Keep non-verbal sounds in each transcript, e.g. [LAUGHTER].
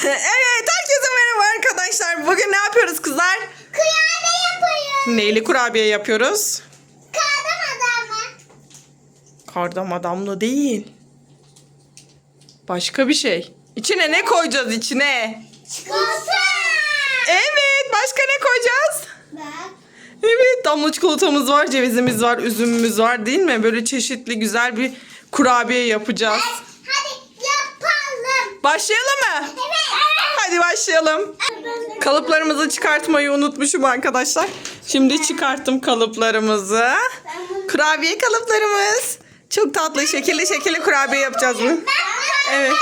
[LAUGHS] evet herkese merhaba arkadaşlar. Bugün ne yapıyoruz kızlar? Kıyafet yapıyoruz. Neyli kurabiye yapıyoruz? Kadın adamı. Kardam adamlı değil. Başka bir şey. İçine ne koyacağız içine? Çikolata. Evet başka ne koyacağız? Bak. Evet damla çikolatamız var, cevizimiz var, üzümümüz var değil mi? Böyle çeşitli güzel bir kurabiye yapacağız. Hadi yapalım. Başlayalım mı? Evet. Hadi başlayalım. Kalıplarımızı çıkartmayı unutmuşum arkadaşlar. Şimdi çıkarttım kalıplarımızı. Kurabiye kalıplarımız. Çok tatlı şekilli şekilli kurabiye yapacağız bunu. Evet.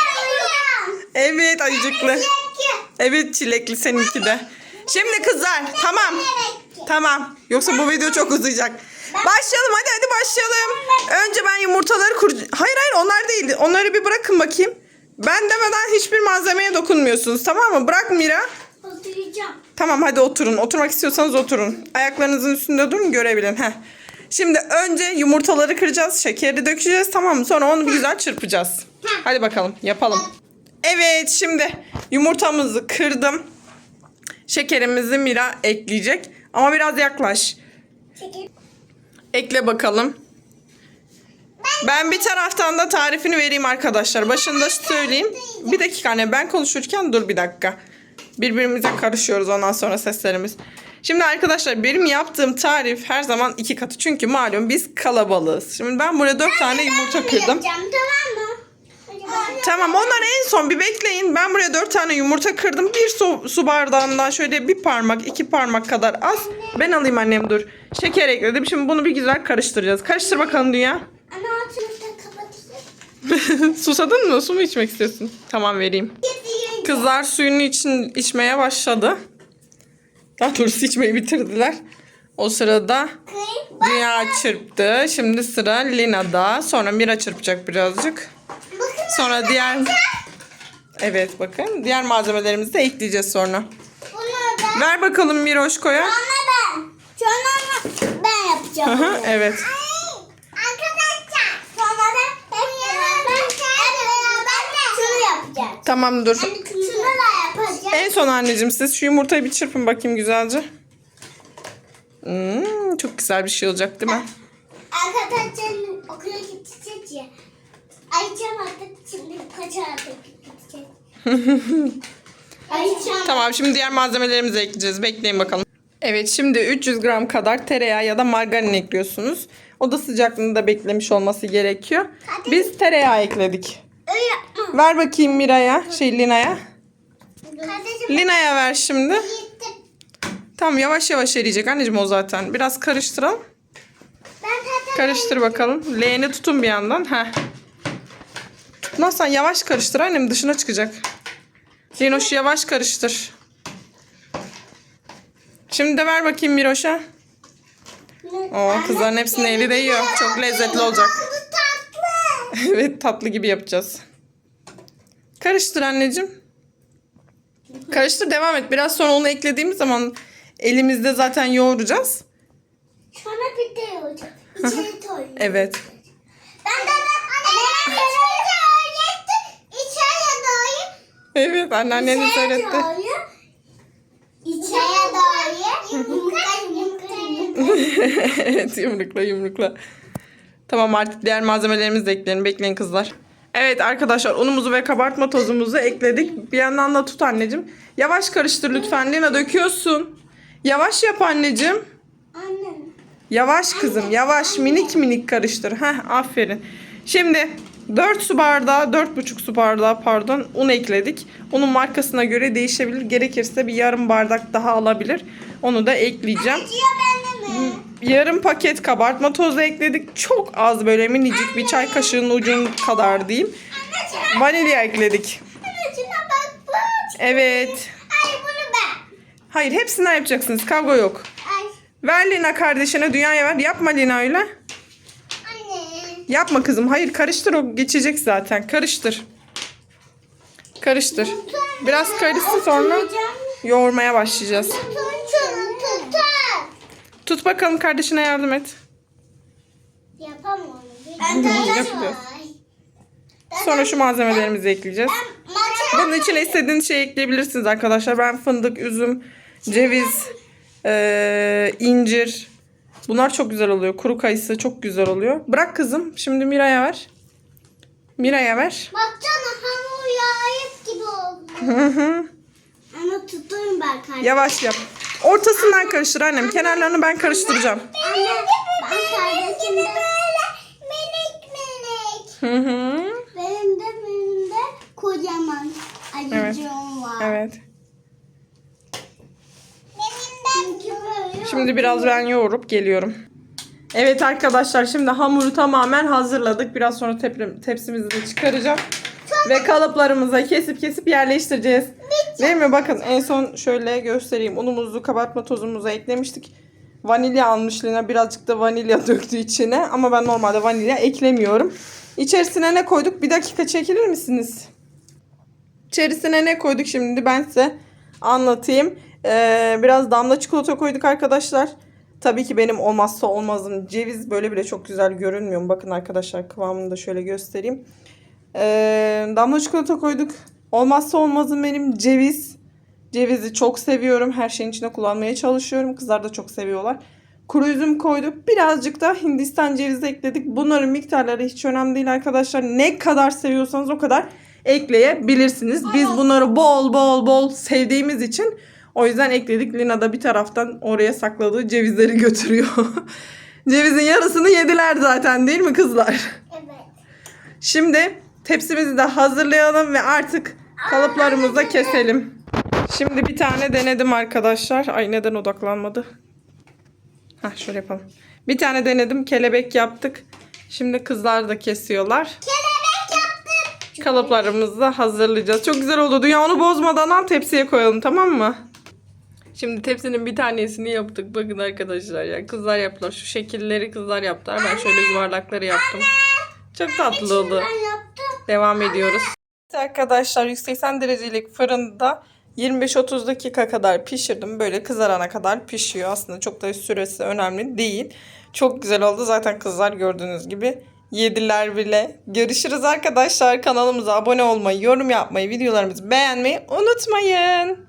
Evet ayıcıklı. Evet çilekli seninki de. Şimdi kızlar tamam. Tamam. Yoksa bu video çok uzayacak. Başlayalım hadi hadi başlayalım. Önce ben yumurtaları kuracağım. Hayır hayır onlar değildi. Onları bir bırakın bakayım. Ben demeden hiçbir malzemeye dokunmuyorsunuz tamam mı? Bırak Mira. Oturacağım. Tamam hadi oturun. Oturmak istiyorsanız oturun. Ayaklarınızın üstünde durun görebilin. Heh. Şimdi önce yumurtaları kıracağız. Şekeri dökeceğiz tamam mı? Sonra onu bir güzel çırpacağız. Hadi bakalım yapalım. Evet şimdi yumurtamızı kırdım. Şekerimizi Mira ekleyecek. Ama biraz yaklaş. Ekle bakalım. Ben bir taraftan da tarifini vereyim arkadaşlar. Başında söyleyeyim. Bir dakika anne ben konuşurken dur bir dakika. Birbirimize karışıyoruz ondan sonra seslerimiz. Şimdi arkadaşlar benim yaptığım tarif her zaman iki katı. Çünkü malum biz kalabalığız. Şimdi ben buraya dört tane yumurta kırdım. Tamam mı? Tamam onları en son bir bekleyin. Ben buraya dört tane yumurta kırdım. Bir su, su bardağından şöyle bir parmak iki parmak kadar az. Ben alayım annem dur. Şeker ekledim. Şimdi bunu bir güzel karıştıracağız. Karıştır bakalım Dünya. [LAUGHS] Susadın mı? Su mu içmek istiyorsun? Tamam vereyim. Kızlar suyunu için içmeye başladı. Daha doğrusu içmeyi bitirdiler. O sırada. Dünya çırptı. Şimdi sıra Lina'da. Sonra Mira çırpacak birazcık. Sonra diğer... Evet bakın. Diğer malzemelerimizi de ekleyeceğiz sonra. Ver bakalım Miroşko'ya. Sonra ben. Sonra ben yapacağım. Hı hı, evet. Arkadaşlar. Sonra da hep beraber, hep beraber şunu yapacağız. Tamam dur. Şunu da yapacağız. En son anneciğim siz şu yumurtayı bir çırpın bakayım güzelce. Hmm, çok güzel bir şey olacak değil mi? Arkadaşlarım okula gidecek ya. Ayçam artık şimdi kaç artık gidecek. [LAUGHS] Ayçam. Tamam şimdi diğer malzemelerimizi ekleyeceğiz. Bekleyin bakalım. Evet şimdi 300 gram kadar tereyağı ya da margarin ekliyorsunuz. Oda sıcaklığında beklemiş olması gerekiyor. Biz tereyağı ekledik. Ver bakayım Mira'ya, şey Lina'ya. Kardeşim Lina'ya ver şimdi. gittim. Tamam yavaş yavaş eriyecek anneciğim o zaten. Biraz karıştıralım. Ben zaten Karıştır bakalım. Leğeni tutun bir yandan. Heh. Tutmazsan yavaş karıştır annem dışına çıkacak. Linoş yavaş karıştır. Şimdi de ver bakayım Miroş'a. Oo, kızların hepsini eli değiyor. Çok lezzetli olacak. [LAUGHS] Evet tatlı gibi yapacağız. Karıştır anneciğim. Karıştır devam et. Biraz sonra onu eklediğimiz zaman elimizde zaten yoğuracağız. Sonra bir de olacak. İçeri koyuyorum. Evet. Ben de ben annem öğretti. İçeri doğru. Evet anneanneniz öğretti. İçeri doğru. Yumurta yumurta. [LAUGHS] evet yumrukla yumrukla. Tamam artık diğer malzemelerimizi de ekleyelim. Bekleyin kızlar. Evet arkadaşlar unumuzu ve kabartma tozumuzu ekledik. Bir yandan da tut anneciğim. Yavaş karıştır lütfen. Lina döküyorsun. Yavaş yap anneciğim. Annem. Yavaş kızım yavaş minik minik karıştır. Heh aferin. Şimdi 4 su bardağı 4,5 su bardağı pardon un ekledik. Unun markasına göre değişebilir. Gerekirse bir yarım bardak daha alabilir. Onu da ekleyeceğim. Bende mi? Yarım paket kabartma tozu ekledik. Çok az böyle minicik bir çay kaşığının ucun kadar diyeyim. Vanilya ekledik. Evet. Ay bunu ben. Hayır hepsinden yapacaksınız. Kavga yok. Ay. Ver Lina kardeşine dünyaya ver. Yapma Lina öyle. Anne. Yapma kızım. Hayır karıştır o geçecek zaten. Karıştır. Karıştır. Biraz karışsın sonra yoğurmaya başlayacağız. Tut bakalım kardeşine yardım et. Yapamam. Yapacağız. Sonra şu malzemelerimizi ekleyeceğiz. Bunun içine istediğiniz şey ekleyebilirsiniz arkadaşlar. Ben fındık, üzüm, ceviz, eee, incir. Bunlar çok güzel oluyor. Kuru kayısı çok güzel oluyor. Bırak kızım. Şimdi Mira'ya ver. Mira'ya ver. Baksana hamur yağıp gibi oldu. Hı hı. Ama tutayım ben kardeşim. Yavaş yap. Ortasından karıştır annem. Kenarlarını ben karıştıracağım. Anne ben kardeşimde minik minik. Hı hı. Benim de benim de kocaman ayıcığım var. Evet. Benim de Çünkü böyle Şimdi biraz ben yoğurup geliyorum. Evet arkadaşlar şimdi hamuru tamamen hazırladık. Biraz sonra tep- tepsimizi de çıkaracağım. Ve kalıplarımıza kesip kesip yerleştireceğiz. Değil mi? Bakın en son şöyle göstereyim. Unumuzu kabartma tozumuza eklemiştik. Vanilya almış Lina. Birazcık da vanilya döktü içine. Ama ben normalde vanilya eklemiyorum. İçerisine ne koyduk? Bir dakika çekilir misiniz? İçerisine ne koyduk şimdi ben size anlatayım. Ee, biraz damla çikolata koyduk arkadaşlar. Tabii ki benim olmazsa olmazım ceviz böyle bile çok güzel görünmüyor? Bakın arkadaşlar kıvamını da şöyle göstereyim. Ee, damla çikolata koyduk. Olmazsa olmazım benim ceviz. Cevizi çok seviyorum. Her şeyin içine kullanmaya çalışıyorum. Kızlar da çok seviyorlar. Kuru üzüm koyduk. Birazcık da Hindistan cevizi ekledik. Bunların miktarları hiç önemli değil arkadaşlar. Ne kadar seviyorsanız o kadar ekleyebilirsiniz. Biz bunları bol bol bol sevdiğimiz için o yüzden ekledik. Lina da bir taraftan oraya sakladığı cevizleri götürüyor. [LAUGHS] Cevizin yarısını yediler zaten değil mi kızlar? Evet. Şimdi tepsimizi de hazırlayalım ve artık kalıplarımızı da keselim. Şimdi bir tane denedim arkadaşlar. Ay neden odaklanmadı? Hah şöyle yapalım. Bir tane denedim. Kelebek yaptık. Şimdi kızlar da kesiyorlar. Kelebek yaptım. Kalıplarımızı da hazırlayacağız. Çok güzel oldu. Ya onu bozmadan al tepsiye koyalım tamam mı? Şimdi tepsinin bir tanesini yaptık. Bakın arkadaşlar ya. Kızlar yaptılar. Şu şekilleri kızlar yaptılar. Ben şöyle yuvarlakları yaptım. Çok tatlı oldu. Devam ediyoruz. Arkadaşlar 180 derecelik fırında 25-30 dakika kadar pişirdim. Böyle kızarana kadar pişiyor. Aslında çok da süresi önemli değil. Çok güzel oldu. Zaten kızlar gördüğünüz gibi yediler bile. Görüşürüz arkadaşlar. Kanalımıza abone olmayı, yorum yapmayı, videolarımızı beğenmeyi unutmayın.